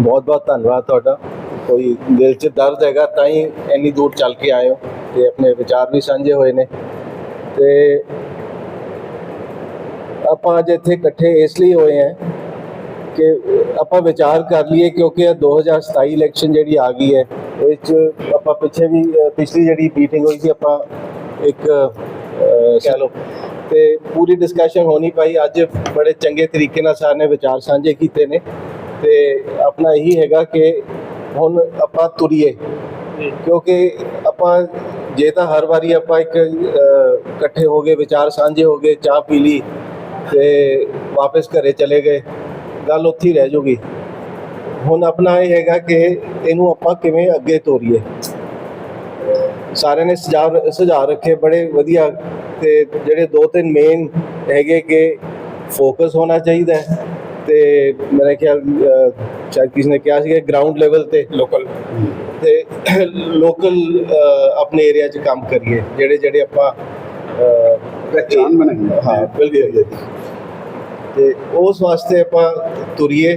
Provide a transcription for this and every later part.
ਬਹੁਤ ਬਹੁਤ ਧੰਨਵਾਦ ਤੁਹਾਡਾ। ਕੋਈ ਦਿਲ 'ਚ ਦਰਦ ਹੈਗਾ ਤਾਂ ਹੀ ਇੰਨੀ ਦੂਰ ਚੱਲ ਕੇ ਆਏ ਹੋ ਤੇ ਆਪਣੇ ਵਿਚਾਰ ਵੀ ਸਾਂਝੇ ਹੋਏ ਨੇ। ਤੇ ਆਪਾਂ ਅੱਜ ਇੱਥੇ ਇਕੱਠੇ ਇਸ ਲਈ ਹੋਏ ਹਾਂ ਕਿ ਆਪਾਂ ਵਿਚਾਰ ਕਰ ਲਈਏ ਕਿਉਂਕਿ ਇਹ 2027 ਇਲੈਕਸ਼ਨ ਜਿਹੜੀ ਆ ਗਈ ਹੈ ਇਹ 'ਚ ਆਪਾਂ ਪਿੱਛੇ ਵੀ ਪਿਛਲੀ ਜਿਹੜੀ ਮੀਟਿੰਗ ਹੋਈ ਸੀ ਆਪਾਂ ਇੱਕ ਲਓ। ਤੇ ਪੂਰੀ ਡਿਸਕਸ਼ਨ ਹੋ ਨਹੀਂ ਪਾਈ। ਅੱਜ ਬੜੇ ਚੰਗੇ ਤਰੀਕੇ ਨਾਲ ਸਾਰਿਆਂ ਨੇ ਵਿਚਾਰ ਸਾਂਝੇ ਕੀਤੇ ਨੇ। ਤੇ ਆਪਣਾ ਇਹੀ ਹੈਗਾ ਕਿ ਹੁਣ ਆਪਾਂ ਤੁਰੀਏ। ਕਿਉਂਕਿ ਆਪਾਂ ਜੇ ਤਾਂ ਹਰ ਵਾਰੀ ਆਪਾਂ ਇੱਕ ਇਕੱਠੇ ਹੋ ਗਏ ਵਿਚਾਰ ਸਾਂਝੇ ਹੋ ਗਏ ਚਾਹ ਪੀ ਲਈ ਤੇ ਵਾਪਸ ਘਰੇ ਚਲੇ ਗਏ ਗੱਲ ਉੱਥੇ ਹੀ ਰਹਿ ਜੂਗੀ। ਹੁਣ ਆਪਣਾ ਇਹ ਹੈਗਾ ਕਿ ਇਹਨੂੰ ਆਪਾਂ ਕਿਵੇਂ ਅੱਗੇ ਤੋਰੀਏ। ਸਾਰਿਆਂ ਨੇ ਸੁਝਾਅ ਸੁਝਾਅ ਰੱਖੇ ਬੜੇ ਵਧੀਆ ਤੇ ਜਿਹੜੇ ਦੋ ਤਿੰਨ ਮੇਨ ਹੈਗੇ ਕਿ ਫੋਕਸ ਹੋਣਾ ਚਾਹੀਦਾ ਹੈ। ਤੇ ਮੇਰੇ ਖਿਆਲ ਸ਼ਾਇਦ ਕਿਸੇ ਨੇ ਕਿਹਾ ਸੀ ਗਰਾਊਂਡ ਲੈਵਲ ਤੇ ਲੋਕਲ ਤੇ ਲੋਕਲ ਆਪਣੇ ਏਰੀਆ 'ਚ ਕੰਮ ਕਰੀਏ ਜਿਹੜੇ ਜਿਹੜੇ ਆਪਾਂ ਅ, ਪਹਿਚਾਣ ਬਣਾਈ ਹੈ। ਹਾਂ ਬਿਲਕੁਲ। ਤੇ ਉਸ ਵਾਸਤੇ ਆਪਾਂ ਤੁਰੀਏ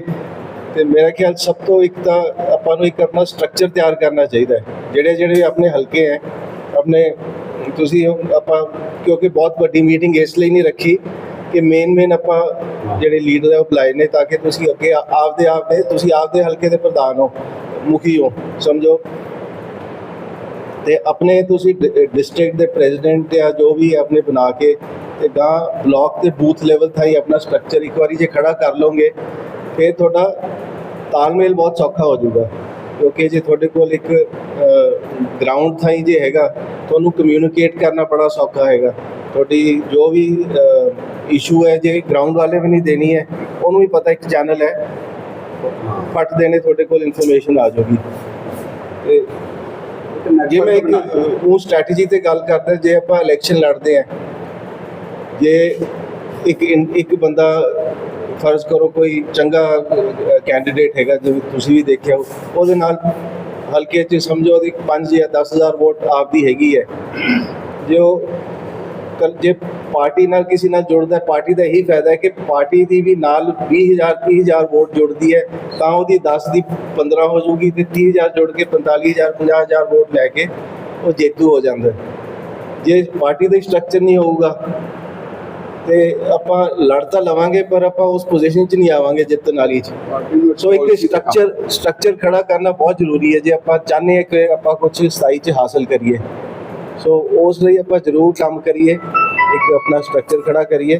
ਤੇ ਮੇਰਾ ਖਿਆਲ ਸਭ ਤੋਂ ਇੱਕ ਤਾਂ ਆਪਾਂ ਨੂੰ ਇੱਕ ਆਪਣਾ ਸਟਰਕਚਰ ਤਿਆਰ ਕਰਨਾ ਚਾਹੀਦਾ ਹੈ। ਜਿਹੜੇ ਜਿਹੜੇ ਆਪਣੇ ਹਲਕੇ ਹੈ ਆਪਣੇ ਤੁਸੀਂ ਆਪਾਂ ਕਿਉਂਕਿ ਬਹੁਤ ਵੱਡੀ ਮੀਟਿੰਗ ਇਸ ਲਈ ਨਹੀਂ ਰੱਖੀ ਕਿ ਮੇਨ ਮੇਨ ਆਪਾਂ ਜਿਹੜੇ ਲੀਡਰ ਹੈ ਉਹ ਬੁਲਾਏ ਨੇ ਤਾਂ ਕਿ ਤੁਸੀਂ ਅੱਗੇ ਆ- ਆਪਦੇ ਆਪਦੇ ਤੁਸੀਂ ਆਪਦੇ ਹਲਕੇ ਦੇ ਪ੍ਰਧਾਨ ਹੋ, ਮੁਖੀ ਹੋ, ਸਮਝੋ। ਤੇ ਆਪਣੇ ਤੁਸੀਂ ਡਿਸਟ੍ਰਿਕਟ ਦੇ ਪ੍ਰੈਜ਼ੀਡੈਂਟ ਜਾਂ ਜੋ ਵੀ ਹੈ ਆਪਣੇ ਬਣਾ ਕੇ ਤੇ ਗਾਂ ਬਲਾਕ ਤੇ ਬੂਥ ਲੈਵਲ ਥਾਈ ਆਪਣਾ ਸਟਰਕਚਰ ਇੱਕ ਵਾਰੀ ਜੇ ਖੜਾ ਕਰ ਲਓਗੇ, ਫਿਰ ਤੁਹਾਡਾ ਤਾਲਮੇਲ ਬਹੁਤ ਸੌਖਾ ਹੋ ਜਾਊਗਾ। ਕਿਉਂਕਿ ਜੇ ਤੁਹਾਡੇ ਕੋਲ ਇੱਕ ਗਰਾਊਂਡ ਥਾਈ ਜੇ ਹੈਗਾ, ਤੁਹਾਨੂੰ ਕਮਿਊਨੀਕੇਟ ਕਰਨਾ ਬੜਾ ਸੌਖਾ ਹੈਗਾ। ਤੁਹਾਡੀ ਜੋ ਵੀ ਇਸ਼ੂ ਹੈ, ਜੇ ਗਰਾਊਂਡ ਵਾਲੇ ਵੀ ਨਹੀਂ ਦੇਣੀ ਹੈ, ਉਹਨੂੰ ਵੀ ਪਤਾ ਇੱਕ ਚੈਨਲ ਹੈ। ਫਟ ਦੇਣੇ ਤੁਹਾਡੇ ਕੋਲ ਇਨਫੋਰਮੇਸ਼ਨ ਆ ਜਾਊਗੀ। ਤੇ ਜੇ ਮੈਂ ਇੱਕ, ਉਹ ਸਟ੍ਰੈਟਜੀ ਤੇ ਗੱਲ ਕਰਦਾ, ਜੇ ਆਪਾਂ ਇਲੈਕਸ਼ਨ ਲੜਦੇ ਆ ਜੇ ਇੱਕ ਇੱਕ ਬੰਦਾ ਫਰਜ਼ ਕਰੋ ਕੋਈ ਚੰਗਾ ਕੈਂਡੀਡੇਟ ਹੈਗਾ, ਜਿਵੇਂ ਤੁਸੀਂ ਵੀ ਦੇਖਿਆ ਹੋ ਉਹਦੇ ਨਾਲ ਹਲਕੇ 'ਚ ਸਮਝੋ ਉਹਦੀ 5 ਜਾਂ 10000 ਵੋਟ ਆਪਦੀ ਹੈਗੀ ਹੈ। ਜੇ ਉਹ ਜੇ ਪਾਰਟੀ ਨਾਲ ਕਿਸੇ ਨਾਲ ਜੁੜਦਾ ਪਾਰਟੀ ਦਾ ਇਹੀ ਫਾਇਦਾ ਹੈ ਕਿ ਪਾਰਟੀ ਦੀ ਵੀ ਨਾਲ 20000 30000 ਵੋਟ ਜੁੜਦੀ ਹੈ ਤਾਂ ਉਹਦੀ 10 ਦੀ 15 ਹੋ ਜਾਊਗੀ ਤੇ 30000 ਜੁੜ ਕੇ 45000 50000 ਵੋਟ ਲੈ ਕੇ ਉਹ ਜੇਤੂ ਹੋ ਜਾਂਦਾ। ਜੇ ਪਾਰਟੀ ਦਾ ਸਟਰਕਚਰ ਨਹੀਂ ਹੋਊਗਾ ਤੇ ਆਪਾਂ ਲੜ ਤਾਂ ਲਵਾਂਗੇ ਪਰ ਆਪਾਂ ਉਸ ਪੋਜੀਸ਼ਨ 'ਚ ਨਹੀਂ ਆਵਾਂਗੇ ਜਿੱਤਣ ਵਾਲੀ 'ਚ। ਸੋ ਇੱਕ ਸਟਰਕਚਰ ਸਟਰਕਚਰ ਖੜਾ ਕਰਨਾ ਬਹੁਤ ਜ਼ਰੂਰੀ ਹੈ। ਜੇ ਆਪਾਂ ਚਾਹੁੰਦੇ ਹਾਂ ਕਿ ਆਪਾਂ ਕੁਝ ਸਥਾਈ 'ਚ ਹਾਸਲ ਕਰੀਏ ਸੋ ਉਸ ਲਈ ਆਪਾਂ ਜ਼ਰੂਰ ਕੰਮ ਕਰੀਏ ਇੱਕ ਆਪਣਾ ਸਟਰਕਚਰ ਖੜਾ ਕਰੀਏ।